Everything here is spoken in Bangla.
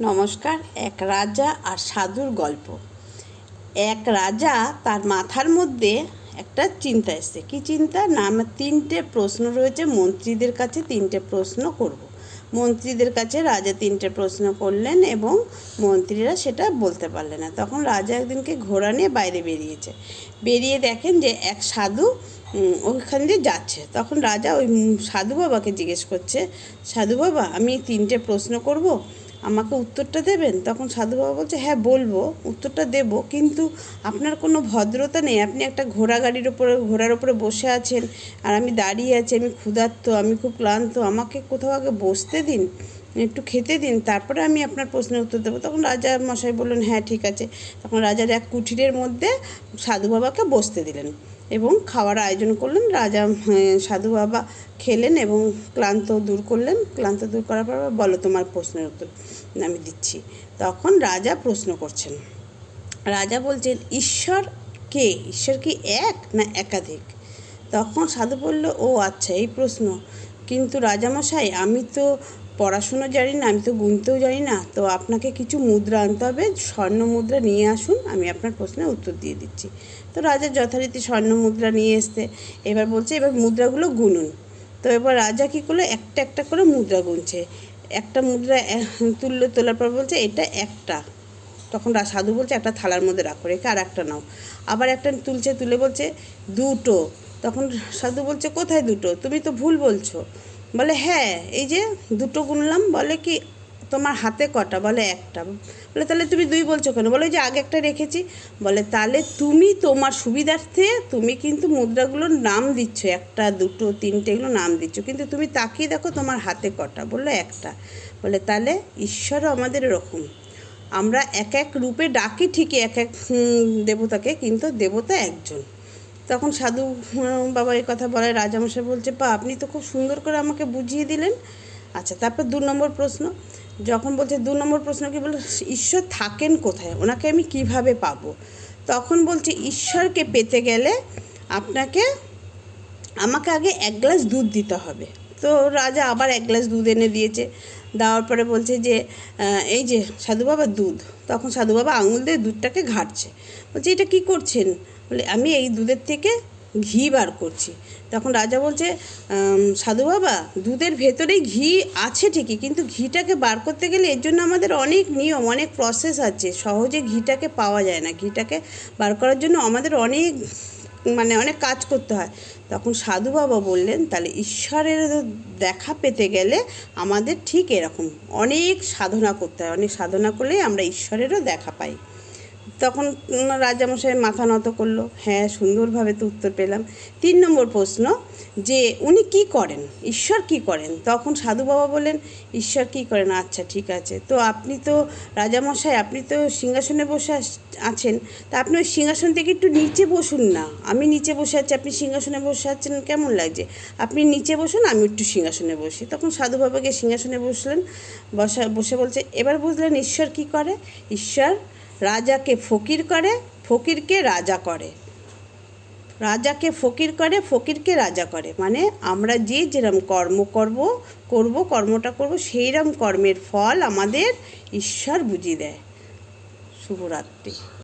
নমস্কার, এক রাজা আর সাধুর গল্প। এক রাজা তার মাথার মধ্যে একটা চিন্তা এসছে। কি চিন্তা? না, আমার তিনটে প্রশ্ন রয়েছে, মন্ত্রীদের কাছে তিনটে প্রশ্ন করব। মন্ত্রীদের কাছে রাজা তিনটে প্রশ্ন করলেন এবং মন্ত্রীরা সেটা বলতে পারলেন না। তখন রাজা একদিনকে ঘোড়া নিয়ে বাইরে বেরিয়েছে। বেরিয়ে দেখেন যে এক সাধু ওইখান দিয়ে যাচ্ছে। তখন রাজা ওই সাধু বাবাকে জিজ্ঞেস করছে, সাধু বাবা, আমি তিনটে প্রশ্ন করব? আমাকে উত্তরটা দেবেন? তখন সাধু বাবা বলছে হ্যাঁ বলব, উত্তরটা দেব। কিন্তু আপনার কোনো ভদ্রতা নেই। আপনি একটা ঘোড়া গাড়ির ওপরে, ঘোড়ার ওপরে বসে আছেন, আর আমি দাঁড়িয়ে আছি, আমি ক্ষুধার্ত, আমি খুব ক্লান্ত, আমাকে কোথাও আগে বসতে দিন। একটু খেতে দিন, তারপরে আমি আপনার প্রশ্নের উত্তর দেবো। তখন রাজা মশাই বললেন হ্যাঁ ঠিক আছে। তখন রাজার এক কুঠিরের মধ্যে সাধু বাবাকে বসতে দিলেন এবং খাওয়ার আয়োজন করলেন। রাজা সাধু বাবা খেলেন এবং ক্লান্ত দূর করলেন। ক্লান্ত দূর করার পর বলো তোমার প্রশ্নের উত্তর আমি দিচ্ছি। তখন রাজা প্রশ্ন করছেন, রাজা বলছেন, ঈশ্বর কে? ঈশ্বর কি এক না একাধিক? তখন সাধু বলল, ও আচ্ছা এই প্রশ্ন। কিন্তু রাজামশাই, আমি তো পড়াশুনো জানি না, আমি তো গুনতেও জানি না, তো আপনাকে কিছু মুদ্রা আনতে হবে, স্বর্ণ মুদ্রা নিয়ে আসুন, আমি আপনার প্রশ্নের উত্তর দিয়ে দিচ্ছি। তো রাজা যথারীতি স্বর্ণ মুদ্রা নিয়ে এসছে, এবার বলছে এবার মুদ্রাগুলো গুনুন। তো এবার রাজা কী করল, একটা একটা করে মুদ্রা গুনছে, একটা মুদ্রা তুললো তোলার পর বলছে, এটা একটা। তখন সাধু বলছে, একটা থালার মধ্যে রাখো, রেখে আর একটা নাও। আবার একটা তুলছে, তুলে বলছে, দুটো। তখন সাধু বলছে, কোথায় দুটো? তুমি তো ভুল বলছো। বলে হ্যাঁ এই যে দুটো গুনলাম, বলে কি তোমার হাতে কটা? বলে, একটা। বলে, তাহলে তুমি দুই বলছো কেন? বলে, "ওই যে আগে একটা রেখেছি। বলে, তাহলে তুমি তোমার সুবিধার্থে তুমি কিন্তু মুদ্রাগুলোর নাম দিচ্ছ, একটা, দুটো, তিনটে, এগুলো নাম দিচ্ছ, কিন্তু তুমি তাকিয়ে দেখো তোমার হাতে কটা? বলল একটা। বলে, তাহলে ঈশ্বরও আমাদের এরকম। আমরা এক এক রূপে ডাকি ঠিকই, এক এক দেবতাকে, কিন্তু দেবতা একজন। তখন সাধু বাবা এই কথা বলে রাজামশাই বলছে বা আপনি তো খুব সুন্দর করে আমাকে বুঝিয়ে দিলেন। আচ্ছা তারপর দু নম্বর প্রশ্ন। যখন বলছে, দু নম্বর প্রশ্ন কি? বলে ঈশ্বর থাকেন কোথায়? ওনাকে আমি কীভাবে পাব? তখন বলছে, ঈশ্বরকে পেতে গেলে আপনাকে, আমাকে আগে এক গ্লাস দুধ দিতে হবে। তো রাজা আবার এক গ্লাস দুধ এনে দিয়েছে। দেওয়ার পরে বলছে যে এই যে সাধু বাবা দুধ। তখন সাধু বাবা আঙুল দিয়ে দুধটাকে ঘাটছে। বলছে, এটা কি করছেন? বলে, আমি এই দুধের থেকে ঘি বার করছি। তখন রাজা বলছে সাধু বাবা, দুধের ভেতরেই ঘি আছে ঠিকই, কিন্তু ঘিটাকে বার করতে গেলে এর জন্য আমাদের অনেক নিয়ম, অনেক প্রসেস আছে। সহজে ঘিটাকে পাওয়া যায় না। ঘিটাকে বার করার জন্য আমাদের অনেক মানে অনেক কাজ করতে হয়। তখন সাধু বাবা বললেন, তাহলে ঈশ্বরের দেখা পেতে গেলে আমাদের ঠিক এরকম। অনেক সাধনা করতে হয়। অনেক সাধনা করলেই আমরা ঈশ্বরেরও দেখা পাই। তখন রাজামশাই মাথা নত করল। হ্যাঁ সুন্দরভাবে তো উত্তর পেলাম। তিন নম্বর প্রশ্ন, যে উনি কি করেন? ঈশ্বর কি করেন? তখন সাধু বাবা বললেন, ঈশ্বর কি করেন? আচ্ছা ঠিক আছে। তো আপনি তো রাজামশাই, আপনি তো সিংহাসনে বসে আছেন। তা আপনি ওই সিংহাসন থেকে একটু নিচে বসুন না। আমি নিচে বসে আছি, আপনি সিংহাসনে বসে আছেন, কেমন লাগছে? আপনি নিচে বসুন, আমি একটু সিংহাসনে বসি। তখন সাধু বাবাকে সিংহাসনে বসলেন, বসা, বসে বলছে, এবার বুঝলেন ঈশ্বর কি করে? ঈশ্বর রাজাকে ফকির করে, ফকিরকে রাজা করে। রাজাকে ফকির করে, ফকিরকে রাজা করে। মানে আমরা যে যেরম কর্ম করব করব, কর্মটা করব সেইরকম কর্মের ফল আমাদের ঈশ্বর বুঝিয়ে দেয়। শুভরাত্রি।